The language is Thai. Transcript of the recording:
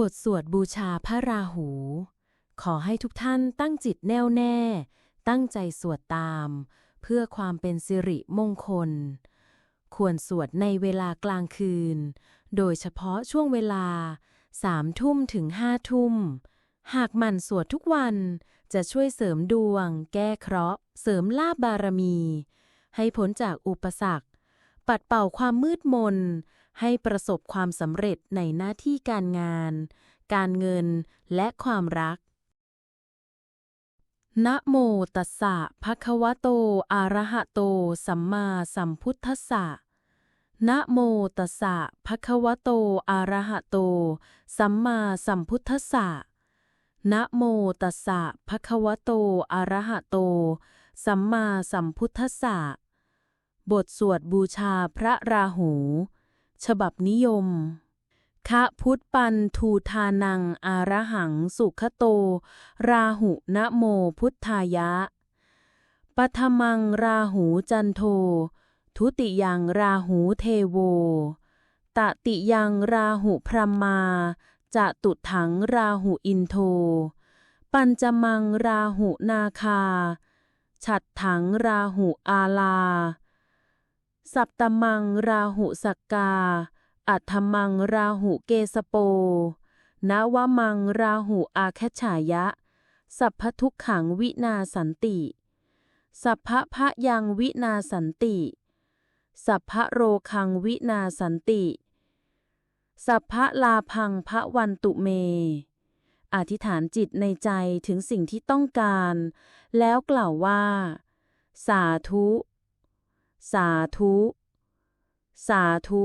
บทสวดบูชาพระราหู ขอให้ทุกท่านตั้งจิตแน่วแน่ ตั้งใจสวดตาม เพื่อความเป็นสิริมงคล ควรสวดในเวลากลางคืน โดยเฉพาะช่วงเวลาสามทุ่มถึงห้าทุ่ม หากหมั่นสวดทุกวันจะช่วยเสริมดวง แก้เคราะห์ เสริมลาบบารมี ให้พ้นจากอุปสรรค ปัดเป่าความมืดมน ให้ประสบความสำเร็จในหน้าที่การงาน การเงินและความรัก นะโมตัสสะภะคะวะโต อะระหะโต สัมมาสัมพุทธัสสะนะโมตัสสะภะคะวะโต อะระหะโต สัมมาสัมพุทธัสสะนะโมตัสสะภะคะวะโต อะระหะโต สัมมาสัมพุทธัสสะ บทสวดบูชาพระราหู ฉบับนิยมคะพุทธปันทูทานัง อาระหัง สุขโต ราหุนะโมพุทธายะปัทมังราหูจันโท ทุติยังราหูเทโว ตติยังราหุพรหมาจะตุถังราหุอินโท ปัญจมังราหุนาคา ฉัดถังราหุอาลา สัปตมังราหุสักกา อัฏฐมังราหุเกสโป นวมังราหุอาแคฉายะ สัพพทุกขังวินาสันติ สัพพะพะยังวินาสันติ สัพพะโรคังวินาสันติ สัพพะลาพังพระวันตุเม อธิษฐานจิตในใจถึงสิ่งที่ต้องการ แล้วกล่าวว่า สาธุ สาธุ สาธุ